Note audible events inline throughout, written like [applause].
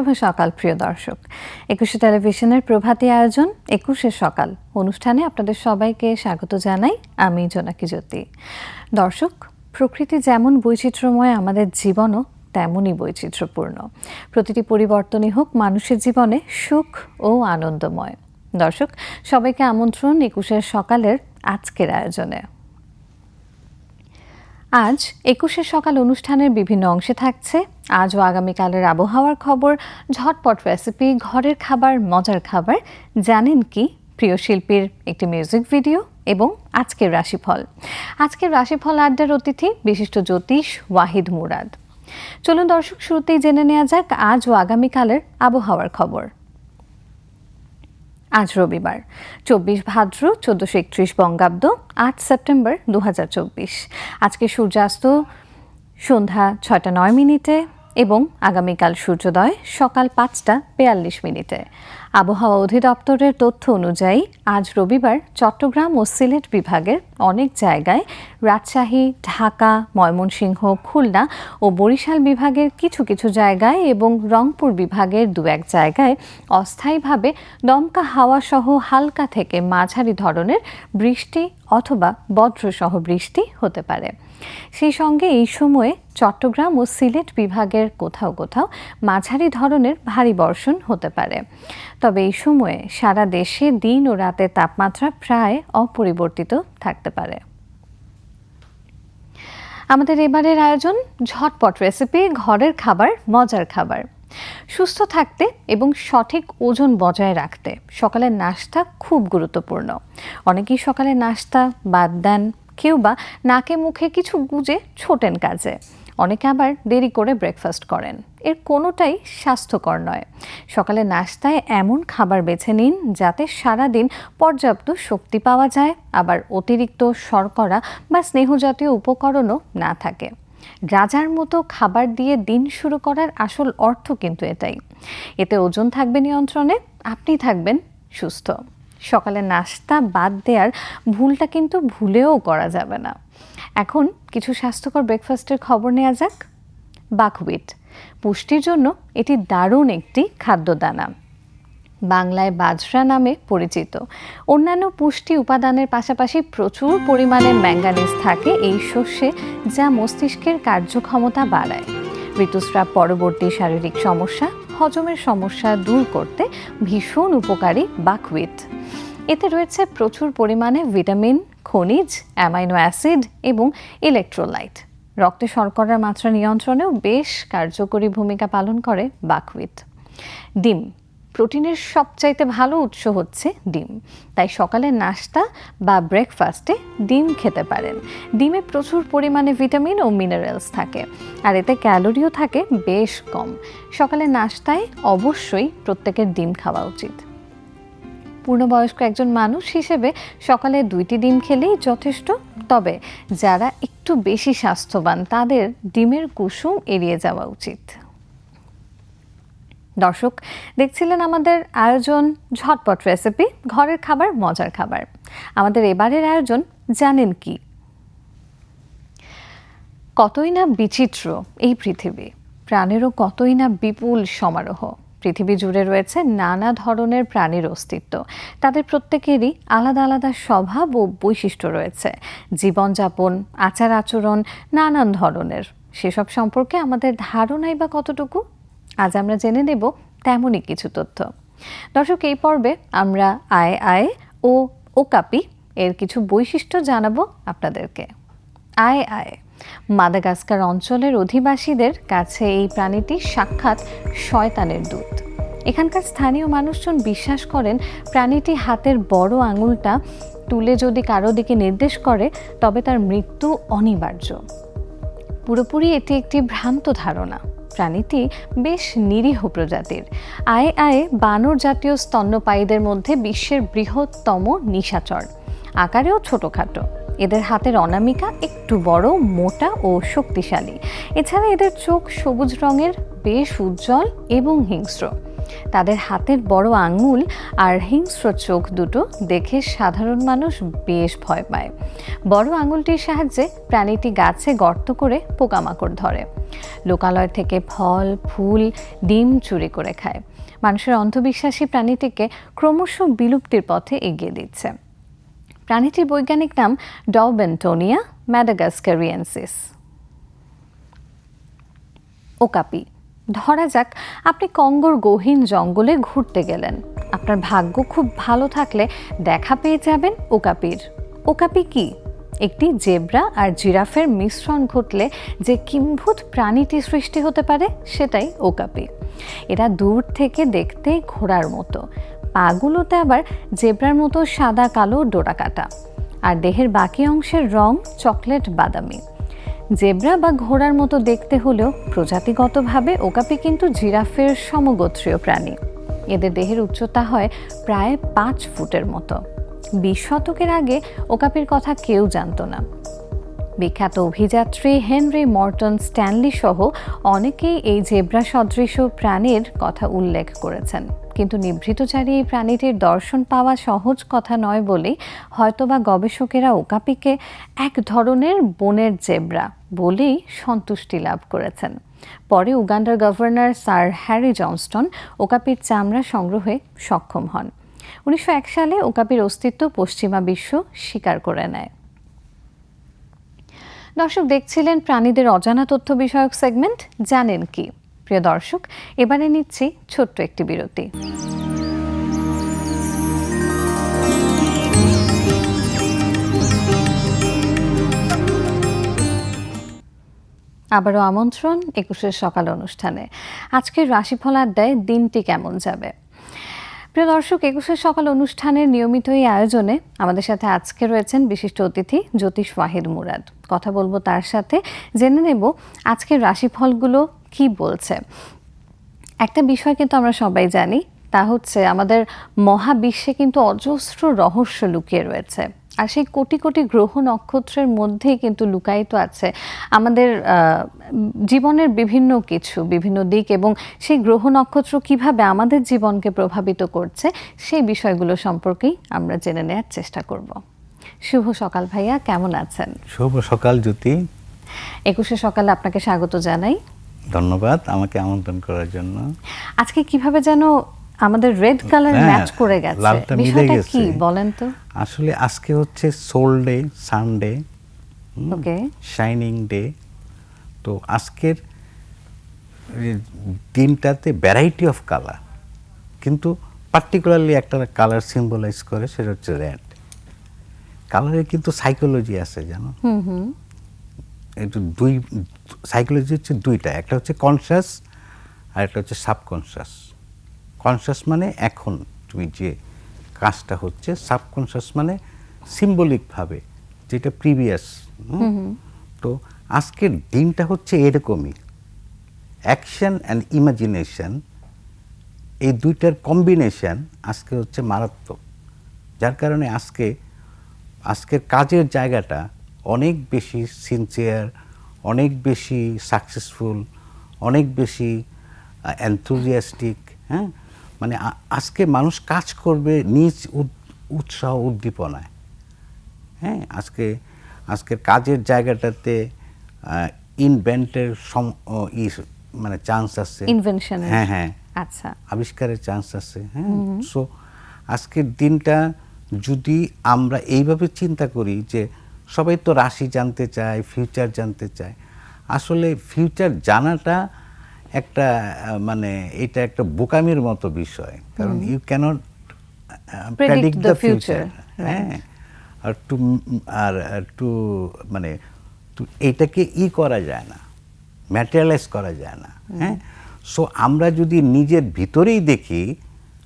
শুভ সকাল, প্রিয় দর্শক। একুশে টেলিভিশনের প্রভাতী আয়োজন একুশে সকাল। অনুষ্ঠানে আপনাদের সবাইকে স্বাগত জানাই আমি জোনাকি জ্যোতি। দর্শক, প্রকৃতি যেমন বৈচিত্র্যময় আমাদের জীবনও তেমনই বৈচিত্র্যপূর্ণ। প্রতিটি পরিবর্তনই হোক মানুষের জীবনে সুখ ও আনন্দময়। দর্শক, সবাইকে আমন্ত্রণ একুশের সকালের আজকের আয়োজনে। আজ একুশে সকাল অনুষ্ঠানের বিভিন্ন অংশে থাকছে। আজ ও আগামীকালের আবহাওয়ার খবর, ঝটপট রেসিপি, ঘরের খাবার, মজার খাবার। জানেন কি? প্রিয় শিল্পীর একটি মিউজিক ভিডিও এবং আজকের রাশিফল। আজকের রাশিফল আড্ডার অতিথি বিশিষ্ট জ্যোতিষ ওয়াহিদ মুরাদ। চলুন দর্শক, শুরুতেই জেনে নেওয়া যাক আজ ও আগামীকালের আবহাওয়ার খবর। আজ রবিবার। চব্বিশ ভাদ্র চোদ্দশো একত্রিশ বঙ্গাব্দ আট সেপ্টেম্বর দু হাজার চব্বিশ। আজকে সূর্যাস্ত সন্ধ্যা ছয়টা নয় মিনিটে এবং আগামীকাল সূর্যোদয় সকাল পাঁচটা বেয়াল্লিশ মিনিটে। আবহাওয়া অধিদপ্তরের তথ্য অনুযায়ী, আজ রবিবার চট্টগ্রাম ও সিলেট বিভাগের অনেক জায়গায় রাজশাহী, ঢাকা, ময়মনসিংহ, খুলনা ও বরিশাল বিভাগের কিছু কিছু জায়গায় এবং রংপুর বিভাগের দু এক জায়গায় অস্থায়ীভাবে দমকা হাওয়া সহ হালকা থেকে মাঝারি ধরনের বৃষ্টি অথবা বজ্রসহ বৃষ্টি হতে পারে। সেই সঙ্গে এই সময়ে চট্টগ্রাম ও সিলেট বিভাগের কোথাও কোথাও মাঝারি ধরনের ভারী বর্ষণ হতে পারে। তবে এই সময়ে সারা দেশে দিন ও রাতের তাপমাত্রা প্রায় অপরিবর্তিত থাকতে পারে। আমাদের এবারের আয়োজন ঝটপট রেসিপি ঘরের খাবার, মজার খাবার। সুস্থ থাকতে এবং সঠিক ওজন বজায় রাখতে সকালের নাস্তা খুব গুরুত্বপূর্ণ। অনেকেই সকালের নাস্তা বাদ দেন কেউ বা নাকে মুখে কিছু গুজে ছোটেন কাজে। অনেকে আবার দেরি করে ব্রেকফাস্ট করেন। এর কোনোটাই স্বাস্থ্যকর নয়। সকালে নাস্তায় এমন খাবার বেছে নিন যাতে সারাদিন পর্যাপ্ত শক্তি পাওয়া যায়, আবার অতিরিক্ত শর্করা বা স্নেহজাতীয় উপকরণও না থাকে। রাজার মতো খাবার দিয়ে দিন শুরু করার আসল অর্থ কিন্তু এটাই। এতে ওজন থাকবে নিয়ন্ত্রণে, আপনি থাকবেন সুস্থ। সকালে নাস্তা বাদ দেওয়ার ভুলটা কিন্তু ভুলেও করা যাবে না। এখন কিছু স্বাস্থ্যকর ব্রেকফাস্টের খবর নেওয়া যাক। বাকহুইট পুষ্টির জন্য এটি দারুণ একটি খাদ্যদানা। বাংলায় বাজরা নামে পরিচিত। অন্যান্য পুষ্টি উপাদানের পাশাপাশি প্রচুর পরিমাণে ম্যাঙ্গানিজ থাকে এই শস্যে যা মস্তিষ্কের কার্যক্ষমতা বাড়ায়। ঋতুস্রাব পরবর্তী শারীরিক সমস্যা হজমের সমস্যা দূর করতে ভীষণ উপকারী বাকহুইট এতে রয়েছে প্রচুর পরিমাণে ভিটামিন, খনিজ, অ্যামাইনো অ্যাসিড এবং ইলেকট্রোলাইট। রক্তে শর্করার মাত্রা নিয়ন্ত্রণেও বেশ কার্যকরী ভূমিকা পালন করে বাকহুইট ডিম প্রোটিনের সবচাইতে ভালো উৎস হচ্ছে ডিম। তাই সকালে নাস্তা বা ব্রেকফাস্টে ডিম খেতে পারেন। ডিমে প্রচুর পরিমাণে ভিটামিন ও মিনারেলস থাকে। আর এতে ক্যালোরিও থাকে বেশ কম। সকালে নাস্তায় অবশ্যই প্রত্যেকের ডিম খাওয়া উচিত। পূর্ণবয়স্ক একজন মানুষ হিসেবে সকালে দুইটি ডিম খেলেই যথেষ্ট। তবে যারা একটু বেশি স্বাস্থ্যবান, তাদের ডিমের কুসুম এড়িয়ে যাওয়া উচিত। দর্শক, দেখছিলেন আমাদের আয়োজন ঝটপট রেসিপি ঘরের খাবার, মজার খাবার। আমাদের এবারের আয়োজন জানেন কি? কতই না বিচিত্র এই পৃথিবী, প্রাণেরও কতই না বিপুল সমারোহ। পৃথিবী জুড়ে রয়েছে নানা ধরনের প্রাণীর অস্তিত্ব। তাদের প্রত্যেকেরই আলাদা আলাদা স্বভাব ও বৈশিষ্ট্য রয়েছে। জীবনযাপন, আচার আচরণ, নানান ধরনের। সেসব সম্পর্কে আমাদের ধারণাই বা কতটুকু? আজ আমরা জেনে নেব তেমনই কিছু তথ্য। দর্শক, এই পর্বে আমরা আয় আয় ও ওকাপি এর কিছু বৈশিষ্ট্য জানাব আপনাদেরকে। আয় আয়, মাদাগাস্কার অঞ্চলের অধিবাসীদের কাছে এই প্রাণীটি সাক্ষাৎ শয়তানের দূত। এখানকার স্থানীয় মানুষজন বিশ্বাস করেন প্রাণীটি হাতের বড় আঙুলটা তুলে যদি কারও দিকে নির্দেশ করে, তবে তার মৃত্যু অনিবার্য। পুরোপুরি এটি একটি ভ্রান্ত ধারণা। প্রাণীটি বেশ নিরীহ প্রজাতির। আয়ে আয়ে বানর জাতীয় স্তন্যপায়ীদের মধ্যে বিশ্বের বৃহত্তম নিশাচর। আকারেও ছোটোখাটো। এদের হাতের অনামিকা একটু বড়, মোটা ও শক্তিশালী। এছাড়া এদের চোখ সবুজ রঙের, বেশ উজ্জ্বল এবং হিংস্র। তাদের হাতের বড় আঙুল আর হিংস্র চোখ দুটো দেখে সাধারণ মানুষ বেশ ভয় পায়। বড় আঙুলটির সাহায্যে প্রাণীটি গাছে গর্ত করে পোকামাকড় ধরে। লোকালয় থেকে ফল, ফুল, ডিম চুরি করে খায়। মানুষের অন্ধবিশ্বাসী প্রাণীটিকে ক্রমশ বিলুপ্তির পথে এগিয়ে দিচ্ছে। প্রাণীটির বৈজ্ঞানিক নাম ডবেন্টোনিয়া ম্যাডাগাস্কারিয়েন্সিস। ওকাপি ধরা যাক আপনি কঙ্গোর গহীন জঙ্গলে ঘুরতে গেলেন। আপনার ভাগ্য খুব ভালো থাকলে দেখা পেয়ে যাবেন ওকাপির। ওকাপি কি? একটি জেব্রা আর জিরাফের মিশ্রণ ঘটলে যে কিম্ভূত প্রাণীটি সৃষ্টি হতে পারে, সেটাই ওকাপি। এরা দূর থেকে দেখতে ঘোড়ার মতো। পাগুলোতে আবার জেব্রার মতো সাদা কালো ডোরা কাটা আর দেহের বাকি অংশের রং চকলেট বাদামি। জেব্রা বা ঘোড়ার মতো দেখতে হলেও প্রজাতিগতভাবে ওকাপি কিন্তু জিরাফের সমগোত্রীয় প্রাণী। এদের দেহের উচ্চতা হয় প্রায় পাঁচ ফুটের মতো। বিশ শতকের আগে ওকাপির কথা কেউ জানত না। বিখ্যাত অভিযাত্রী হেনরি মর্টন স্ট্যানলি সহ অনেকেই এই জেব্রা সদৃশ প্রাণীর কথা উল্লেখ করেছেন। কিন্তু নিভৃতচারী এই প্রাণীটির দর্শন পাওয়া সহজ কথা নয় বলেই হয়তোবা গবেষকেরা ওকাপিকে এক ধরনের বনের জেব্রা বলেই সন্তুষ্টি লাভ করেছেন। পরে উগান্ডার গভর্নর স্যার হ্যারি জনস্টন ওকাপির চামড়া সংগ্রহে সক্ষম হন। উনিশশো এক সালে ওকাপির অস্তিত্ব পশ্চিমা বিশ্ব স্বীকার করে নেয়। দর্শক, দেখছিলেন প্রাণীদের অজানা তথ্য বিষয়ক সেগমেন্ট, জানেন কি? প্রিয় দর্শক, এবারে নিচ্ছি ছোট্ট একটি বিরতি। আবারও আমন্ত্রণ একুশের সকাল অনুষ্ঠানে। আজকের রাশিফল আড্ডায় দিনটি কেমন যাবে? প্রিয় দর্শক একুশের সকাল অনুষ্ঠানের নিয়মিত এই আয়োজনে আমাদের সাথে আজকে রয়েছেন বিশিষ্ট অতিথি জ্যোতিষ ওয়াহিদ মুরাদ। কথা বলব তার সাথে। জেনে নেব আজকের রাশিফলগুলো কি বলছে? একটা বিষয় কিন্তু আমরা সবাই জানি তা হচ্ছে আমাদের মহাবিশ্বে কিন্তু অজস্র রহস্য লুকিয়ে রয়েছে। আর সেই কোটি কোটি গ্রহ নক্ষত্রের মধ্যেই কিন্তু লুকায়িত আছে আমাদের জীবনের বিভিন্ন কিছু বিভিন্ন দিক এবং সেই গ্রহ নক্ষত্র কীভাবে আমাদের জীবনকে প্রভাবিত করছে সেই বিষয়গুলো সম্পর্কেই আমরা জেনে নেওয়ার চেষ্টা করব। শুভ সকাল ভাইয়া কেমন আছেন? শুভ সকাল জ্যোতি। একুশে সকালে আপনাকে স্বাগত জানাই। ধন্যবাদ আমাকে আমন্ত্রণ করার জন্য। আজকে কীভাবে যেন আমাদের রেড কালার ম্যাচ করে গেছে। লালটা মিলে গেছে। কি বলেন তো? আসলে আজকে হচ্ছে sol day Sunday okay shining day তো আজকের দিনটাতে ভ্যারাইটি অফ কালার কিন্তু পার্টিকুলারলি একটা কালার সিম্বলাইজ করে সেটা হচ্ছে রেড কালারের কিন্তু সাইকোলজি আছে জানো? হুম হুম। একটু দুই সাইকোলজি হচ্ছে দুইটা একটা হচ্ছে কনসাস আর একটা হচ্ছে সাবকনসাস কনসাস মানে এখন তুমি যে কাজটা হচ্ছে সাবকনসাস মানে সিম্বলিকভাবে যেটা প্রিভিয়াস তো আজকের দিনটা হচ্ছে এরকমই। অ্যাকশন অ্যান্ড ইমাজিনেশন এই দুইটার কম্বিনেশন আজকে হচ্ছে মারাত্মক। যার কারণে আজকে আজকের কাজের জায়গাটা অনেক বেশি সিনসিয়ার অনেক বেশি সাকসেসফুল অনেক বেশি অ্যান্থুজিয়াস্টিক হ্যাঁ? মানে আজকে মানুষ কাজ করবে নিজ উৎসাহ উদ্দীপনায়। হ্যাঁ আজকে আজকের কাজের জায়গাটাতে ইনভেন্টের সম মানে চান্স আছে। ইনভেনশন হ্যাঁ হ্যাঁ। আচ্ছা। আবিষ্কারের চান্স আছে হ্যাঁ? সো আজকের দিনটা যদি আমরা এইভাবে চিন্তা করি যে সবাই তো রাশি জানতে চায় ফিউচার জানতে চায়। আসলে ফিউচার জানাটা একটা মানে এটা একটা বোকামির মতো বিষয়। কারণ you can't predict the future হ্যাঁ। আর টু আর টু মানে to এইটাকে ই করা যায় না। ম্যাটেরিয়ালাইজ করা যায় না। হ্যাঁ? সো আমরা যদি নিজের ভিতরেই দেখি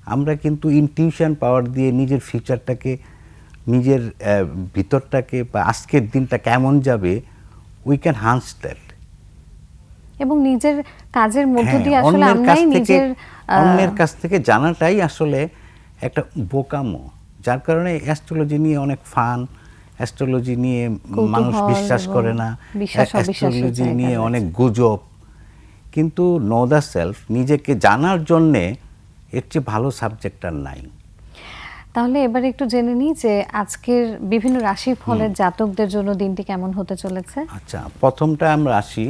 আমরা কিন্তু ইনটিউশন পাওয়ার দিয়ে নিজের ফিউচারটাকে নিজের ভিতরটাকে বা আজকের দিনটা কেমন যাবে উই ক্যান হান্স দ্যাট এবং নিজের কাজের মধ্য হ্যাঁ, দিয়ে আসলে অন্যের কাছ আমরাই থেকে নিজের অন্যের কাছ থেকে জানাটাই আসলে একটা বোকামো যার কারণে অ্যাস্ট্রোলজি নিয়ে অনেক ফান অ্যাস্ট্রোলজি নিয়ে মানুষ বিশ্বাস করে না অ্যাস্ট্রোলজি নিয়ে অনেক গুজব। কিন্তু নো দ্য সেলফ নিজেকে জানার জন্যে এর চেয়ে ভালো সাবজেক্ট আর নাই। তাহলে এবার একটু জেনে নিই যে আজকের বিভিন্ন রাশি ফলের জাতকদের জন্য দিনটি কেমন হতে চলেছে? আচ্ছা প্রথমটা আমরা আসি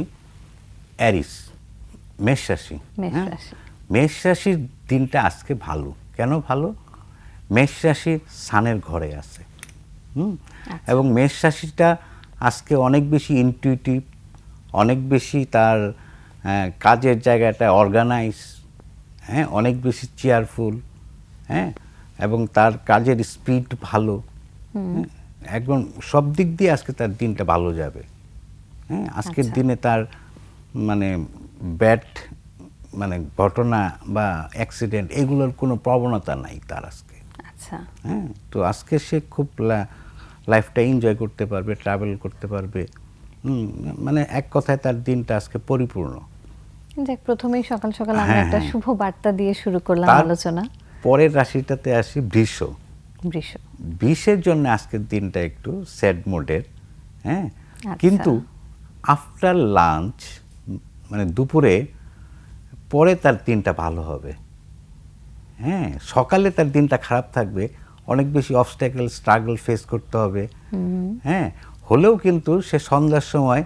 অ্যারিস মেষ রাশি মেষ হ্যাঁ? রাশি। মেষ রাশির দিনটা আজকে ভালো। কেন ভালো? মেষ রাশির সানের ঘরে আছে হুম? আচ্ছা। এবং মেষ রাশিটা আজকে অনেক বেশি ইনটিউটিভ অনেক বেশি তার আহ, কাজের জায়গাটা অর্গানাইজ হ্যাঁ? অনেক বেশি চেয়ারফুল হ্যাঁ? এবং তার কাজের স্পিড ভালো। হ্যাঁ, একদম সব দিক দিয়ে আজকে তার দিনটা ভালো যাবে। হ্যাঁ আজকের আচ্ছা। দিনে তার মানে ব্যাড মানে ঘটনা বা অ্যাক্সিডেন্ট এগুলোর কোনো প্রবণতা নাই তার আজকে। আচ্ছা। হ্যাঁ তো আজকে সে খুব লাইফটা এনজয় করতে পারবে ট্রাভেল করতে পারবে। মানে এক কথায় তার দিনটা আজকে পরিপূর্ণ। দেখ প্রথমেই সকাল সকাল আমরা হ্যাঁ, একটা হ্যাঁ। শুভ বার্তা দিয়ে শুরু করলাম আলোচনা। পরের রাশিটাতে আসি বৃষ। বৃষ। বিষের জন্য আজকের দিনটা একটু স্যাড মোডের হ্যাঁ? আচ্ছা। কিন্তু আফটার লাঞ্চ মানে দুপুরে পরে তার দিনটা ভালো হবে। হ্যাঁ সকালে তার দিনটা খারাপ থাকবে অনেক বেশি অবস্ট্যাকেল স্ট্রাগল ফেস করতে হবে। হ্যাঁ হলেও কিন্তু সে সন্ধ্যার সময়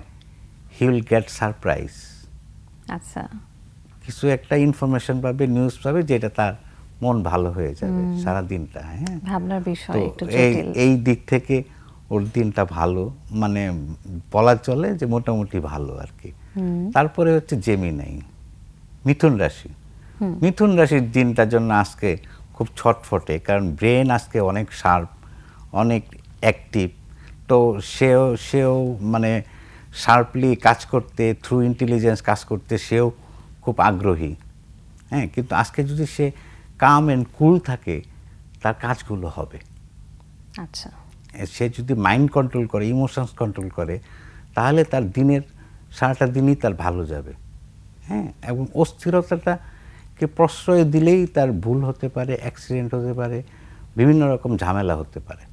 হি উইল গেট সারপ্রাইজ আচ্ছা। কিছু একটা ইনফরমেশন পাবে নিউজ পাবে যেটা তার মন ভালো হয়ে যাবে সারা দিনটা হ্যাঁ? ভাবনার বিষয় একটু এই জটিল। এই দিক থেকে ওর দিনটা ভালো মানে বলা চলে যে মোটামুটি ভালো আর কি। তারপরে হচ্ছে জেমিনাই মিথুন রাশি। মিথুন রাশির দিনটার জন্য আজকে খুব ছটফটে কারণ ব্রেন আজকে অনেক শার্প অনেক অ্যাক্টিভ তো সেও সেও মানে শার্পলি কাজ করতে থ্রু ইন্টেলিজেন্স কাজ করতে সেও খুব আগ্রহী। হ্যাঁ কিন্তু আজকে যদি সে কাম অ্যান্ড কুল থাকে তার কাজগুলো হবে। আচ্ছা। সে যদি মাইন্ড কন্ট্রোল করে ইমোশনস কন্ট্রোল করে তাহলে তার দিনের সারাটা দিনই তার ভালো যাবে। হ্যাঁ এবং অস্থিরতাটাকে প্রশ্রয় দিলেই তার ভুল হতে পারে অ্যাক্সিডেন্ট হতে পারে বিভিন্ন রকম ঝামেলা হতে পারে।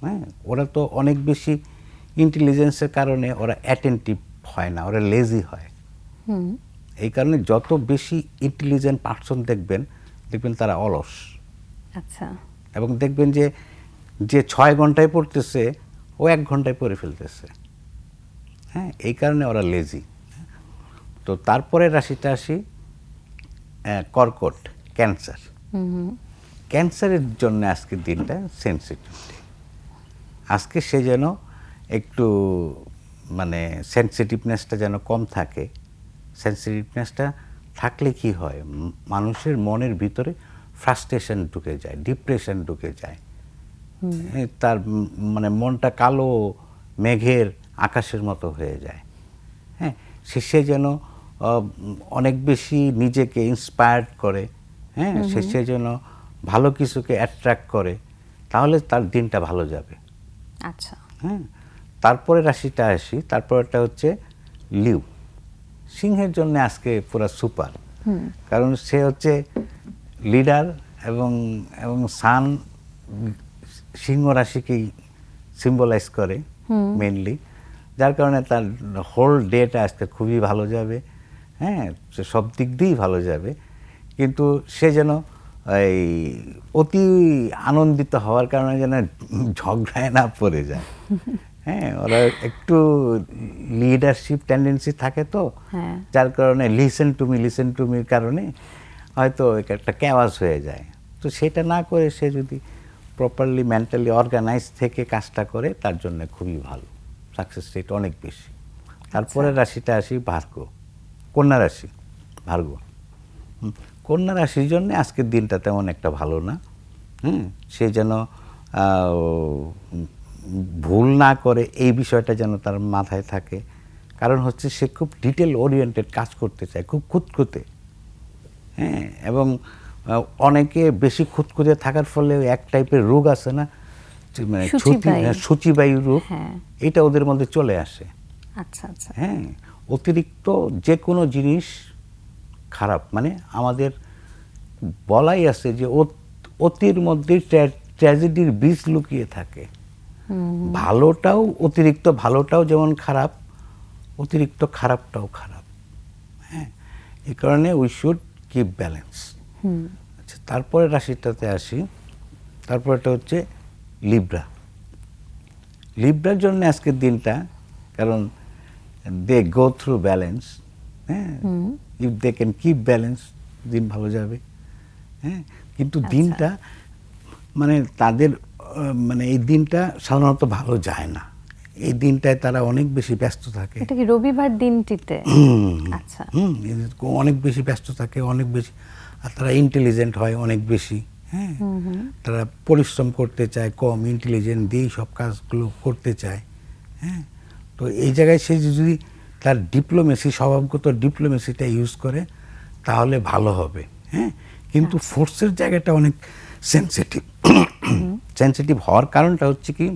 হ্যাঁ ওরা তো অনেক বেশি ইন্টেলিজেন্সের কারণে ওরা অ্যাটেন্টিভ হয় না ওরা লেজি হয়। হুম। এই কারণে যত বেশি ইন্টেলিজেন্ট পার্সন দেখবেন দেখবেন তারা অলস। আচ্ছা। এবং দেখবেন যে যে ছয় ঘন্টায় পড়তেছে ও এক ঘন্টায় পড়ে ফেলতেছে। হ্যাঁ এই কারণে ওরা লেজি তো তারপরে রাশিটা আসি কর্কট ক্যান্সার। ক্যান্সারের জন্য আজকের দিনটা সেন্সিটিভ আজকে সে যেন একটু মানে সেন্সিটিভনেসটা যেন কম থাকে সেন্সিটিভনেসটা থাকলে কি হয়? মানুষের মনের ভিতরে ফ্রাস্ট্রেশন ঢুকে যায় ডিপ্রেশন ঢুকে যায়। তার মানে মনটা কালো মেঘের আকাশের মতো হয়ে যায়। হ্যাঁ সে সে যেন অনেক বেশি নিজেকে ইন্সপায়ার্ড করে হ্যাঁ সে সে যেন ভালো কিছুকে অ্যাট্রাক্ট করে তাহলে তার দিনটা ভালো যাবে। আচ্ছা। হ্যাঁ তারপরে রাশিটা আসি তারপরেটা হচ্ছে লিউ সিংহের জন্য আজকে পুরো সুপার। কারণ সে হচ্ছে লিডার এবং এবং সান সিংহ রাশিকেই সিম্বলাইজ করে মেনলি যার কারণে তার হোল ডেটা আজকে খুবই ভালো যাবে। হ্যাঁ সে সব দিক দিয়েই ভালো যাবে। কিন্তু সে যেন এই অতি আনন্দিত হওয়ার কারণে যেন ঝগড়ায় না পড়ে যায়। [laughs] হ্যাঁ ওরা একটু লিডারশিপ টেন্ডেন্সি থাকে তো হ্যাঁ। যার কারণে listen to me listen to Mir কারণে হয়তো একটা ক্যাওয়াজ হয়ে যায়। তো সেটা না করে সে যদি প্রপারলি মেন্টালি অর্গানাইজ থেকে কাজটা করে তার জন্য খুবই ভালো। সাকসেস রেট অনেক বেশি। তারপরে রাশিটা আসি ভার্গ কন্যা রাশি ভার্গ কন্যা রাশির জন্য আজকের দিনটা তেমন একটা ভালো না। হুম সে যেন ভুল না করে এই বিষয়টা যেন তার মাথায় থাকে। কারণ হচ্ছে সে খুব ডিটেল ওরিয়েন্টেড কাজ করতে চায় খুব খুঁতখুঁতে। হ্যাঁ এবং অনেকে বেশি খুঁতখুঁতে থাকার ফলে এক টাইপের রোগ আছে না? মানে সূচিবায়ু। রোগ। হ্যাঁ। এটা ওদের মধ্যে চলে আসে। আচ্ছা আচ্ছা। হ্যাঁ অতিরিক্ত যে কোনো জিনিস খারাপ। মানে আমাদের বলাই আছে যে অত- অতির মধ্যে ট্র্যাজেডির বীজ লুকিয়ে থাকে। ভালোটাও অতিরিক্ত ভালোটাও যেমন খারাপ অতিরিক্ত খারাপটাও খারাপ। হ্যাঁ এই কারণে উই শুড কিপ ব্যালেন্স আচ্ছা তারপরে রাশিটাতে আসি। তারপরেটা হচ্ছে লিব্রা লিব্রার জন্য আজকের দিনটা কারণ দে গো থ্রু ব্যালেন্স হ্যাঁ if they can keep balance দিন ভালো যাবে। হ্যাঁ কিন্তু দিনটা মানে তাদের মানে এই দিনটা সাধারণত ভালো যায় না। এই দিনটায় তারা অনেক বেশি ব্যস্ত থাকে। এটা কি রবিবার দিনটিতে? আচ্ছা। হুম অনেক বেশি ব্যস্ত থাকে অনেক বেশি আর তারা ইন্টেলিজেন্ট হয় অনেক বেশি হ্যাঁ। তারা পরিশ্রম করতে চায় কম ইন্টেলিজেন্ট দিয়েই সব কাজগুলো করতে চায় হ্যাঁ। তো এই জায়গায় সে যদি তার ডিপ্লোমেসি স্বভাবগত ডিপ্লোমেসিটা ইউজ করে তাহলে ভালো হবে হ্যাঁ। কিন্তু ফোর্সের জায়গাটা অনেক সেন্সিটিভ সেন্সিটিভ হওয়ার কারণটা হচ্ছে কি?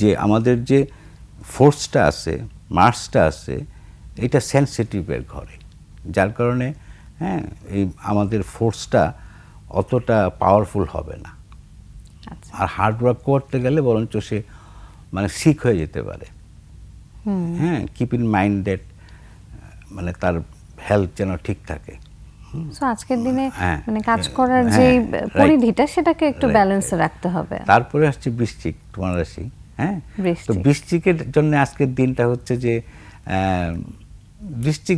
যে আমাদের যে ফোর্সটা আছে মার্সটা আছে এটা সেন্সিটিভের ঘরে। যার কারণে হ্যাঁ এই আমাদের ফোর্সটা অতটা পাওয়ারফুল হবে না। আচ্ছা। আর হার্ড ওয়ার্ক করতে গেলে বরঞ্চ সে মানে সিক হয়ে যেতে পারে। হ্যাঁ কিপ ইন মাইন্ড দ্যাট মানে তার হেলথ যেন ঠিক থাকে। সো আজকের দিনে হ্যাঁ, মানে কাজ হ্যাঁ, করার হ্যাঁ, যে. পরিধিটা সেটাকে একটু ব্যালেন্সে রাখতে হবে। তারপরে আসছে তোমার রাশি হ্যাঁ? তো জন্য আজকের দিনটা হচ্ছে যে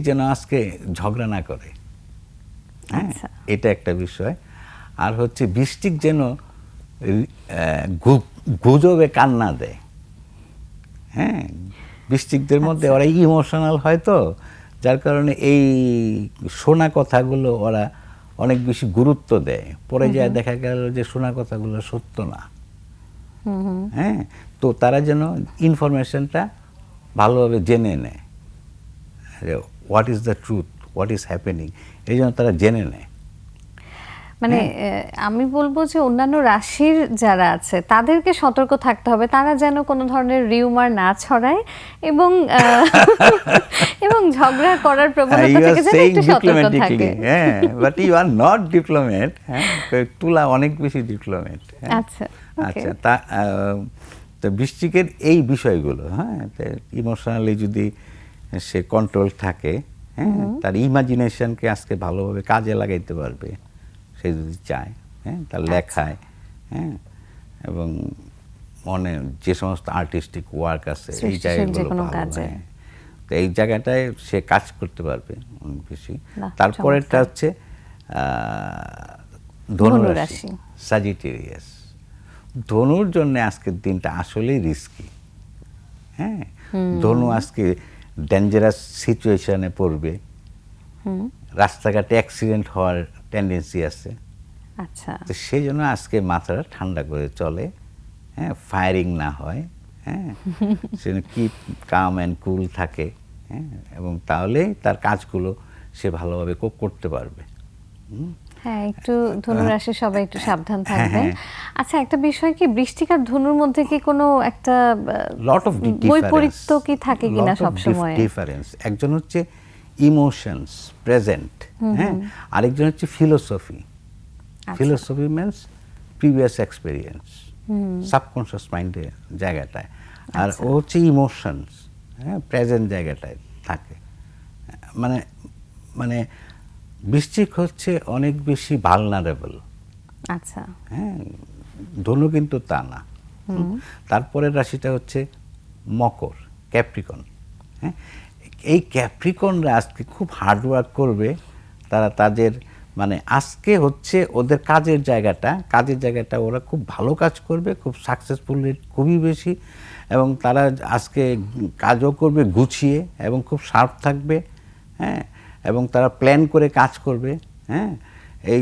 যেন আজকে ঝগড়া না করে হ্যাঁ? আচ্ছা। এটা একটা বিষয়। আর হচ্ছে বৃষ্টিক যেন গুজবে কান্না দেয় হ্যাঁ? বৃষ্টিকদের মধ্যে আচ্ছা। ওরা ইমোশনাল হয় তো যার কারণে এই শোনা কথাগুলো ওরা অনেক বেশি গুরুত্ব দেয়। পরে যায় দেখা গেল যে শোনা কথাগুলো সত্য না। হ্যাঁ? তো তারা যেন ইনফরমেশনটা ভালোভাবে জেনে নেয়। What is the truth what is happening এই জন্য তারা জেনে নেয়। মানে হ্যাঁ। আমি বলব যে অন্যান্য রাশির যারা আছে তাদেরকে সতর্ক থাকতে হবে। তারা যেন কোনো ধরনের রিউমার না ছড়ায় এবং [laughs] এবং ঝগড়া করার প্রবণতা থেকে যেন একটু সতর্ক থাকে। হ্যাঁ but you are not diplomat হ্যাঁ তুলা অনেক বেশি ডিপ্লোমেট আচ্ছা আচ্ছা তা তো বৃষ্টিকের এই বিষয়গুলো হ্যাঁ ইমোশনালি যদি সে কন্ট্রোল থাকে হ্যাঁ তার ইমাজিনেশনকে আজকে ভালোভাবে কাজে লাগাইতে পারবে। সে যদি চায় হ্যাঁ তার আচ্ছা। লেখায় হ্যাঁ এবং মনে যে সমস্ত আর্টিস্টিক ওয়ার্ক আছে এই জায়গাগুলো। হ্যাঁ। তো এই জায়গাটায় সে কাজ করতে পারবে অনেক বেশি বাহ, তারপরেরটা হচ্ছে ধনুরাশি। সাজিটেরিয়াস ধনুর জন্য আজকের দিনটা আসলেই রিস্কি হ্যাঁ ধনু আজকে ডেঞ্জারাস সিচুয়েশনে পড়বে রাস্তাঘাটে অ্যাক্সিডেন্ট হওয়ার টেন্ডেন্সি আছে। আচ্ছা। তো সেই জন্য আজকে মাথাটা ঠান্ডা করে চলে। হ্যাঁ ফায়ারিং না হয় হ্যাঁ। সে কি কাম অ্যান্ড কুল থাকে হ্যাঁ। এবং তাহলেই তার কাজগুলো সে ভালোভাবে করতে পারবে। হ্যাঁ একটু ধনুরাশি সবাই একটু সাবধান হ্যাঁ, থাকবেন। হ্যাঁ। আচ্ছা একটা বিষয় কি বৃষ্টিক আর ধনুর মধ্যে কি কোনো একটা লট অফ বৈপরীত্য কি থাকে কিনা সব সময় ডিফারেন্স একজন হচ্ছে ইমোশনস প্রেজেন্ট হ্যাঁ? আরেকজন হচ্ছে philosophy. Philosophy means previous experience subconscious মাইন্ডের জায়গাটায়। আর আচ্ছা। ও হচ্ছে ইমোশনস হ্যাঁ প্রেজেন্ট জায়গাটায় থাকে। মানে মানে বৃশ্চিক হচ্ছে অনেক বেশি ভালনারেবল আচ্ছা। হ্যাঁ ধনু কিন্তু তা না। তারপরের রাশিটা হচ্ছে মকর ক্যাপ্রিকন হ্যাঁ? এই ক্যাপ্রিকনরা আজকে খুব হার্ড ওয়ার্ক করবে। তারা তাদের মানে আজকে হচ্ছে ওদের কাজের জায়গাটা কাজের জায়গাটা ওরা খুব ভালো কাজ করবে, খুব সাকসেসফুল রেট খুবই বেশি এবং তারা আজকে কাজও করবে গুছিয়ে এবং খুব শার্প থাকবে হ্যাঁ এবং তারা প্ল্যান করে কাজ করবে হ্যাঁ এই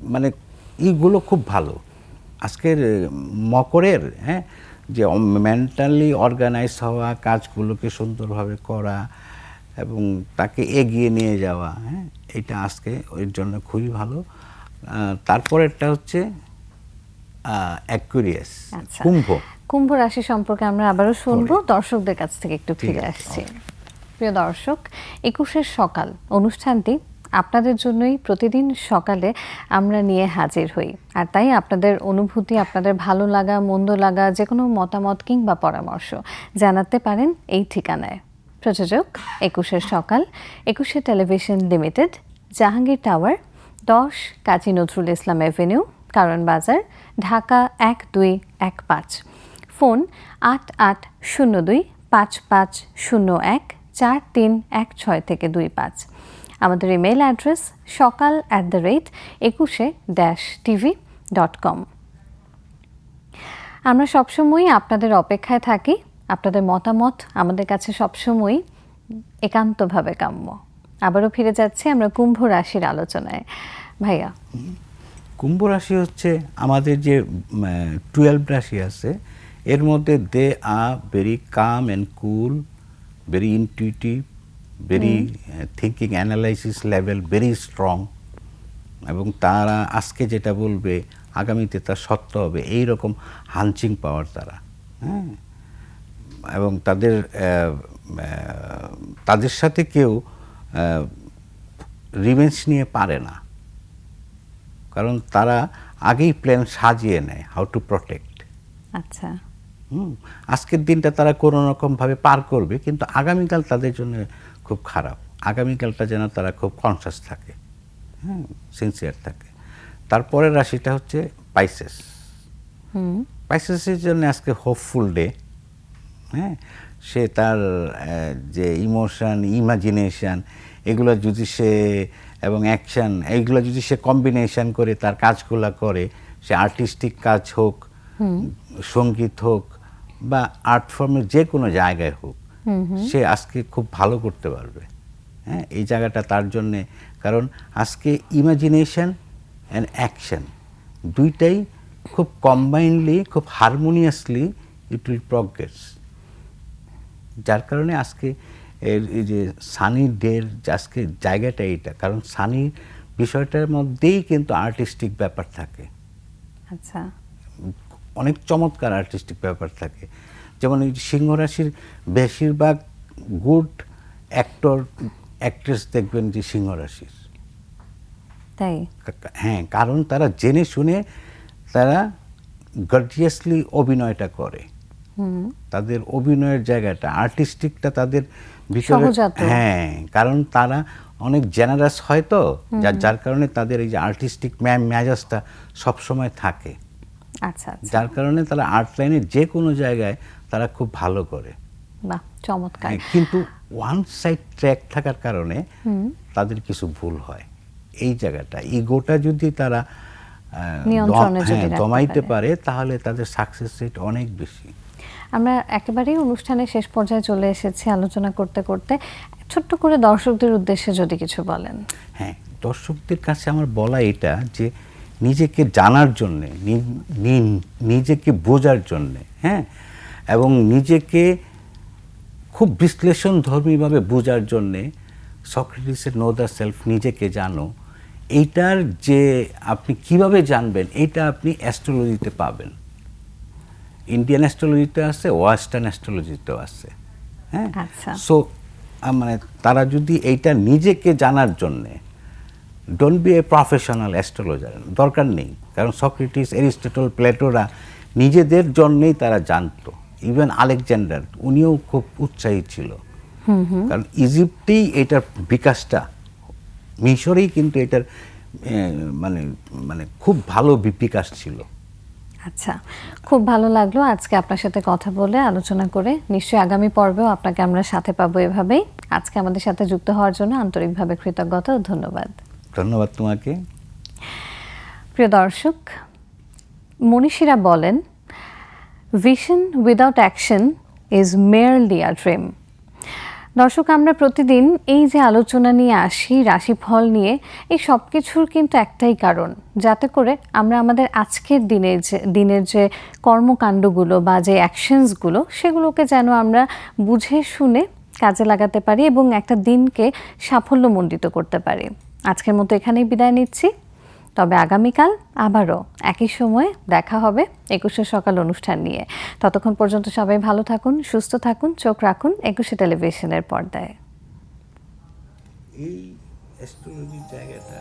মানে ইগুলো খুব ভালো। আজকের মকরের হ্যাঁ যে মেন্টালি অর্গানাইজ হওয়া কাজগুলোকে সুন্দরভাবে করা এবং তাকে এগিয়ে নিয়ে যাওয়া হ্যাঁ এটা আজকে ওর জন্য খুবই ভালো। তারপরেরটা হচ্ছে অ্যাকুরিয়াস আচ্ছা। কুম্ভ। কুম্ভ রাশি সম্পর্কে আমরা আবারও শুনব। দর্শকদের কাছ থেকে একটু ফিরে আসছি। প্রিয় দর্শক একুশের সকাল অনুষ্ঠানটি আপনাদের জন্যই প্রতিদিন সকালে আমরা নিয়ে হাজির হই। আর তাই আপনাদের অনুভূতি আপনাদের ভালো লাগা মন্দ লাগা যে কোনো মতামত কিংবা পরামর্শ জানাতে পারেন এই ঠিকানায়। প্রযোজক একুশের সকাল, একুশে টেলিভিশন লিমিটেড, জাহাঙ্গীর টাওয়ার, দশ কাজী নজরুল ইসলাম এভিনিউ, কারণ বাজার, ঢাকা এক দুই এক পাঁচ। ফোন আট আট শূন্য দুই পাঁচ পাঁচ শূন্য এক চার তিন এক ছয় থেকে দুই পাঁচ। আমাদের email address Sokal at the rate Ekushey dash TV dot com. আমরা সবসময়ই আপনাদের অপেক্ষায় থাকি আপনাদের মতামত আমাদের কাছে সবসময়ই একান্তভাবে কাম্য। আবারও ফিরে যাচ্ছি আমরা কুম্ভ রাশির আলোচনায়। ভাইয়া। কুম্ভ রাশি হচ্ছে আমাদের যে টুয়েলভ রাশি আছে এর মধ্যে they are very calm and cool very intuitive very thinking analysis level very strong এবং তারা আজকে যেটা বলবে আগামীতে তার সত্য হবে এই রকম হানচিং পাওয়ার তারা হ্যাঁ? এবং তাদের তাদের সাথে কেউ রিভেঞ্জ নিয়ে পারে না। কারণ তারা আগেই প্ল্যান সাজিয়ে নেয় হাউ টু প্রোটেক্ট আচ্ছা। হুম আজকের দিনটা তারা কোনো রকমভাবে পার করবে কিন্তু আগামীকাল তাদের জন্য খুব খারাপ। আগামীকালটা যেন তারা খুব কনসাস থাকে। হ্যাঁ সিনসিয়ার থাকে। তারপরের রাশিটা হচ্ছে পাইসেস হুম। পাইসেসের জন্য আজকে হোপফুল ডে হ্যাঁ? সে তার যে ইমোশন ইমাজিনেশন এগুলো যদি সে এবং অ্যাকশন এইগুলো যদি সে কম্বিনেশন করে তার কাজগুলো করে সে আর্টিস্টিক কাজ হোক সংগীত হোক বা আর্ট ফর্মের যে কোনো জায়গায় হোক সে আজকে খুব ভালো করতে পারবে। হ্যাঁ? এই জায়গাটা তার জন্যে কারণ আজকে ইমাজিনেশন অ্যান্ড অ্যাকশন দুইটাই খুব কম্বাইনলি খুব হারমোনিয়াসলি ইট উইল প্রগ্রেস যার কারণে আজকে এর এই যে সানি ডের আজকে জায়গাটা এইটা কারণ সানি বিষয়টার মধ্যেই কিন্তু আর্টিস্টিক ব্যাপার থাকে। আচ্ছা। অনেক চমৎকার আর্টিস্টিক ব্যাপার থাকে। যেমন এই সিংহ রাশির বেশিরভাগ গুড অ্যাক্টর অ্যাক্ট্রেস দেখবেন যে সিংহ রাশির। তাই? হ্যাঁ কারণ তারা জেনে শুনে তারা গর্জিয়াসলি অভিনয়টা করে। তাদের অভিনয়ের জায়গাটা আর্টিস্টিকটা তাদের ভিতরে হ্যাঁ কারণ তারা অনেক জেনারাস হয় তো যার যার কারণে তাদের এই যে আর্টিস্টিক ম্যাম ম্যাজাজটা সবসময় থাকে। আচ্ছা আচ্ছা। যার কারণে তারা আর্ট লাইনের যে কোনো জায়গায় তারা খুব ভালো করে। বাহ চমৎকার। হ্যাঁ, কিন্তু ওয়ান সাইড ট্র্যাক থাকার কারণে তাদের কিছু ভুল হয়। এই জায়গাটা ইগোটা যদি তারা হ্যাঁ, দমাইতে। পারে। তাহলে তাদের সাকসেস রেট অনেক বেশি। আমরা একেবারেই অনুষ্ঠানের শেষ পর্যায়ে চলে এসেছি আলোচনা করতে করতে। ছোট্ট করে দর্শকদের উদ্দেশ্যে যদি কিছু বলেন। হ্যাঁ দর্শকদের কাছে আমার বলা এটা যে নিজেকে জানার জন্যে নিজেকে বোঝার জন্যে হ্যাঁ? এবং নিজেকে খুব বিশ্লেষণ ধর্মীভাবে বোঝার জন্যে, সক্রেটিসের নো দ্য সেলফ নিজেকে জানো, এইটার যে আপনি কীভাবে জানবেন, এইটা আপনি অ্যাস্ট্রোলজিতে পাবেন। ইন্ডিয়ান অ্যাস্ট্রোলজিতে আছে ওয়েস্টার্ন অ্যাস্ট্রোলজিতেও আছে হ্যাঁ? আচ্ছা। সো মানে তারা যদি এইটা নিজেকে জানার জন্যে don't be a professional astrologer দরকার নেই। কারণ সক্রেটিস এরিস্টটল প্লেটোরা নিজেদের জন্যেই তারা জানতো। ইভেন আলেকজান্ডার উনিও খুব উৎসাহী ছিল। কারণ ইজিপ্টেই এটার বিকাশটা মিশরেই কিন্তু এটার মানে মানে খুব ভালো বিকাশ ছিল। আচ্ছা খুব ভালো লাগল আজকে আপনার সাথে কথা বলে আলোচনা করে। নিশ্চয়ই আগামী পর্বেও আপনাকে আমরা সাথে পাবো এভাবেই। আজকে আমাদের সাথে যুক্ত হওয়ার জন্য আন্তরিকভাবে কৃতজ্ঞতা ও ধন্যবাদ। ধন্যবাদ তোমাকে। প্রিয় দর্শক মনীষীরা বলেন vision without action is merely a dream দর্শক, আমরা প্রতিদিন এই যে আলোচনা নিয়ে আসি, রাশিফল নিয়ে, এই সব কিছুর কিন্তু একটাই কারণ। যাতে করে আমরা আমাদের আজকের দিনের যে দিনের যে কর্মকাণ্ডগুলো বা যে অ্যাকশনসগুলো সেগুলোকে যেন আমরা বুঝে শুনে কাজে লাগাতে পারি এবং একটা দিনকে সাফল্যমণ্ডিত করতে পারি। আজকের মতো এখানেই বিদায় নিচ্ছি। তবে আগামীকাল আবারও একই সময়ে দেখা হবে একুশে সকাল অনুষ্ঠান নিয়ে। ততক্ষণ পর্যন্ত সবাই ভালো থাকুন, সুস্থ থাকুন, চোখ রাখুন একুশে টেলিভিশনের পর্দায়। এই জায়গাটা